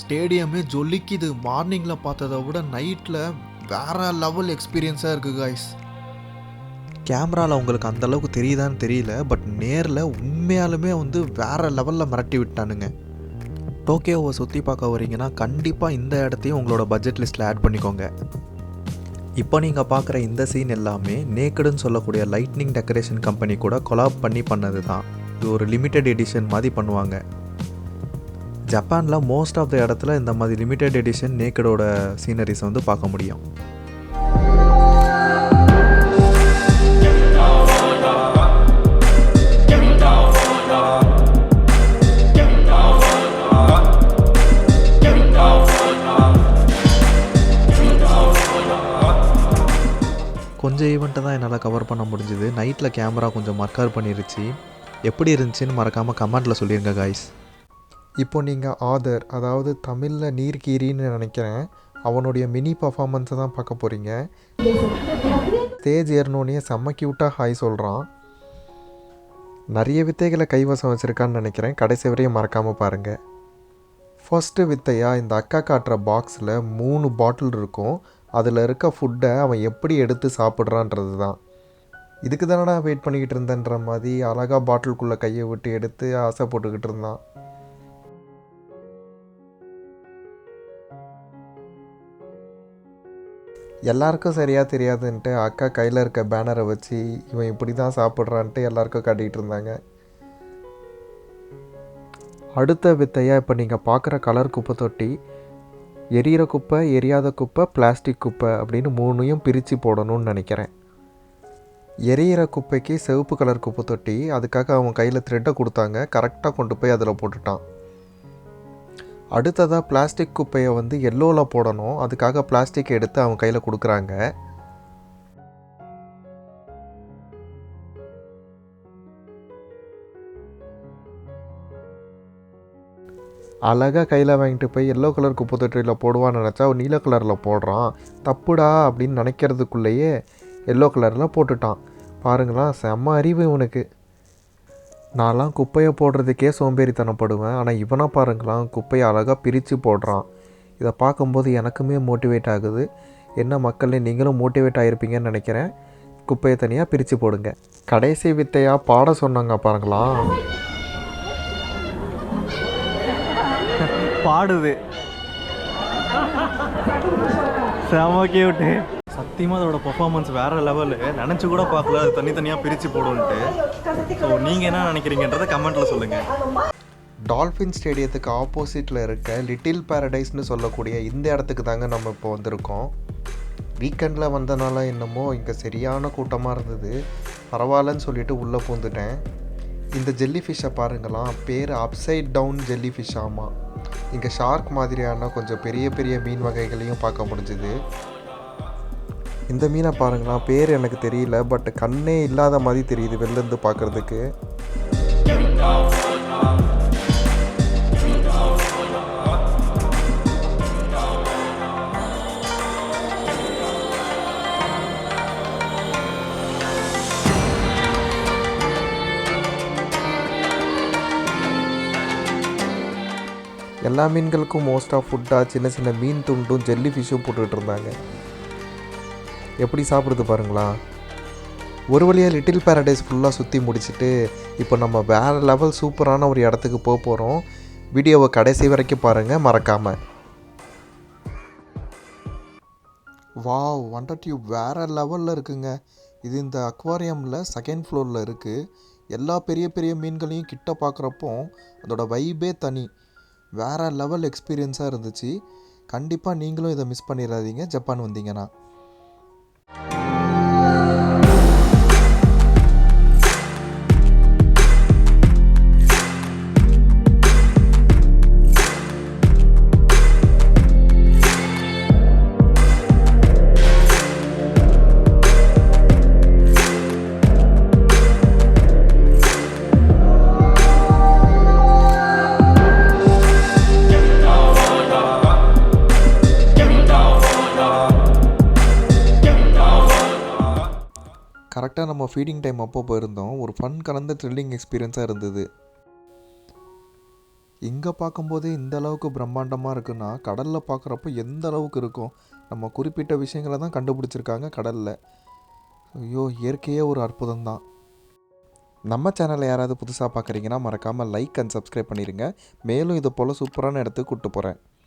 ஸ்டேடியமே ஜொலிக்குது. மார்னிங்கில் பார்த்ததை விட நைட்டில் வேற லெவல் எக்ஸ்பீரியன்ஸாக இருக்குது காய்ஸ் கேமராவில் உங்களுக்கு அந்தளவுக்கு தெரியுதான்னு தெரியல பட் நேரில் உண்மையாலுமே வந்து வேற லெவலில் மிரட்டி விட்டானுங்க. டோக்கியோவை சுற்றி பார்க்க வரீங்கன்னா கண்டிப்பாக இந்த இடத்தையும் உங்களோட பட்ஜெட் லிஸ்ட்டில் ஆட் பண்ணிக்கோங்க. இப்போ நீங்கள் பார்க்குற இந்த சீன் எல்லாமே நேக்கடுன்னு சொல்லக்கூடிய லைட்னிங் டெக்கரேஷன் கம்பெனி கூட கொலாப் பண்ணி பண்ணது தான் இது ஒரு லிமிட்டெட் எடிஷன் மாதிரி பண்ணுவாங்க. ஜப்பானில் மோஸ்ட் ஆஃப் த இடத்துல இந்த மாதிரி லிமிட்டெட் எடிஷன் நேக்கடோட சீனரிஸ் வந்து பார்க்க முடியும். கொஞ்சம் ஈவெண்ட்டை தான் என்னால் கவர் பண்ண முடிஞ்சுது. நைட்டில் கேமரா கொஞ்சம் மர்க்கார் பண்ணிருச்சு. எப்படி இருந்துச்சுன்னு மறக்காமல் கமெண்ட்டில் சொல்லிடுங்க காய்ஸ் இப்போ நீங்கள் ஆதர் அதாவது தமிழில் நீர்கீரின்னு நினைக்கிறேன் அவனுடைய மினி பர்ஃபார்மன்ஸை தான் பார்க்க போகிறீங்க ஸ்டேஜ் ஏறினோடனே செம்ம க்யூட்டாக ஹாய் சொல்கிறான் நிறைய வித்தைகளை கைவசம் வச்சுருக்கான்னு நினைக்கிறேன். கடைசி வரையும் மறக்காமல் பாருங்கள் ஃபஸ்ட்டு வித்தையா இந்த அக்கா காட்டுற பாக்ஸில் மூணு பாட்டில் இருக்கும். அதில் இருக்க ஃபுட்டை அவன் எப்படி எடுத்து சாப்பிட்றான்றது தான். இதுக்கு தானடா வெயிட் பண்ணிக்கிட்டு இருந்தேன்ற மாதிரி அழகாக பாட்டிலுக்குள்ளே கையை விட்டு எடுத்து ஆசை போட்டுக்கிட்டு இருந்தான். எல்லாருக்கும் சரியாக தெரியாதுன்ட்டு அக்கா கையில் இருக்க பேனரை வச்சு இவன் இப்படி தான் சாப்பிட்றான்ட்டு எல்லாருக்கும் காட்டிகிட்டு இருந்தாங்க. அடுத்த வித்தையாக இப்போ நீங்கள் பார்க்குற கலர் குப்பை தொட்டி எரியிற குப்பை எரியாத குப்பை பிளாஸ்டிக் குப்பை அப்படின்னு மூணையும் பிரித்து போடணும்னு நினைக்கிறேன். எரியிற குப்பைக்கு சிவப்பு கலர் குப்பை தொட்டி அதுக்காக அவன் கையில் த்ரெட்டை கொடுத்தாங்க கரெக்டாக கொண்டு போய் அதில் போட்டுட்டான். அடுத்ததாக பிளாஸ்டிக் குப்பையை வந்து எல்லோவில் போடணும். அதுக்காக பிளாஸ்டிக் எடுத்து அவன் கையில் கொடுக்குறாங்க. அழகாக கையில் வாங்கிட்டு போய் எல்லோ கலர் குப்பை தொட்டியில் போடுவான்னு நினச்சா அவன் நீல கலரில் போடுறான். தப்புடா அப்படின்னு நினைக்கிறதுக்குள்ளேயே எல்லோ கலரில் போட்டுட்டான். பாருங்களேன் செம்ம அறிவு இவனுக்கு. நான்லாம் குப்பையை போடுறதுக்கே சோம்பேறித்தனப்படுவேன். ஆனால் இவனை பாருங்களாம் குப்பையை அழகாக பிரித்து போடுறான். இதை பார்க்கும்போது எனக்குமே மோட்டிவேட் ஆகுது. என்ன மக்களே நீங்களும் மோட்டிவேட் ஆகிருப்பீங்கன்னு நினைக்கிறேன். குப்பையை தனியாக பிரித்து போடுங்க. கடைசி வித்தையாக பாட சொன்னாங்க பாருங்களா? பாடுது. செம கியூட்டு சத்தியமாக அதோட பர்ஃபார்மன்ஸ் வேறு லெவலு நினச்சி கூட பார்க்கல. அது தனித்தனியாக பிரித்து போடுன்ட்டு ஸோ நீங்கள் என்ன நினைக்கிறீங்கன்றத கமெண்ட்டில் சொல்லுங்கள் டால்ஃபின் ஸ்டேடியத்துக்கு ஆப்போசிட்டில் இருக்க லிட்டில் பேரடைஸ்னு சொல்லக்கூடிய இந்த இடத்துக்கு தாங்க நம்ம இப்போ வந்திருக்கோம். வீக்கெண்டில் வந்தனால என்னமோ இங்கே சரியான கூட்டமாக இருந்தது. பரவாயில்லன்னு சொல்லிட்டு உள்ளே பூந்துட்டேன். இந்த ஜெல்லி ஃபிஷ்ஷை பாருங்களாம் பேர் அப்சைட் டவுன் ஜெல்லி ஃபிஷ் ஆமாம் இங்கே ஷார்க் மாதிரியான கொஞ்சம் பெரிய பெரிய மீன் வகைகளையும் பார்க்க முடிஞ்சுது. இந்த மீனை பாருங்களா பேர் எனக்கு தெரியல பட் கண்ணே இல்லாத மாதிரி தெரியுது வெளிலேருந்து பார்க்குறதுக்கு. எல்லா மீன்களுக்கும் மோஸ்ட் ஆஃப் ஃபுட்டாக சின்ன சின்ன மீன் துண்டும் ஜெல்லி ஃபிஷ்ஷும் போட்டுக்கிட்டு இருந்தாங்க. எப்படி சாப்பிடுது பாருங்களா? ஒரு வழியாக லிட்டில் பேரடைஸ் ஃபுல்லாக சுற்றி முடிச்சுட்டு இப்போ நம்ம வேறு லெவல் சூப்பரான ஒரு இடத்துக்கு போக போகிறோம் வீடியோவை கடைசி வரைக்கும் பாருங்கள் மறக்காமல் வாவ் வண்டர் டியூப் வேறு லெவலில் இருக்குங்க. இது இந்த அக்வாரியமில் செகண்ட் ஃப்ளோரில் இருக்குது எல்லா பெரிய பெரிய மீன்களையும் கிட்ட பார்க்குறப்போ அதோட வைபே தனி. வேறு லெவல் எக்ஸ்பீரியன்ஸாக இருந்துச்சு. கண்டிப்பாக நீங்களும் இதை மிஸ் பண்ணிடாதீங்க. ஜப்பான் வந்தீங்கன்னா. கரெக்டாக நம்ம ஃபீடிங் டைம் அப்போ போயிருந்தோம். ஒரு ஃபன் கலந்த த்ரில்லிங் எக்ஸ்பீரியன்ஸாக இருந்தது. இங்கே பார்க்கும்போதே இந்த அளவுக்கு பிரம்மாண்டமாக இருக்குன்னா கடலில் பார்க்குறப்ப எந்த அளவுக்கு இருக்கும் நம்ம குறிப்பிட்ட விஷயங்களை தான் கண்டுபிடிச்சிருக்காங்க கடலில். ஐயோ இயற்கையே ஒரு அற்புதம் தான். நம்ம சேனலை யாராவது புதுசாக பார்க்குறீங்கன்னா மறக்காமல் லைக் அண்ட் சப்ஸ்கிரைப் பண்ணிடுங்க மேலும் இது போல் சூப்பரான இடத்துக்கு கூப்பிட்டு போகிறேன்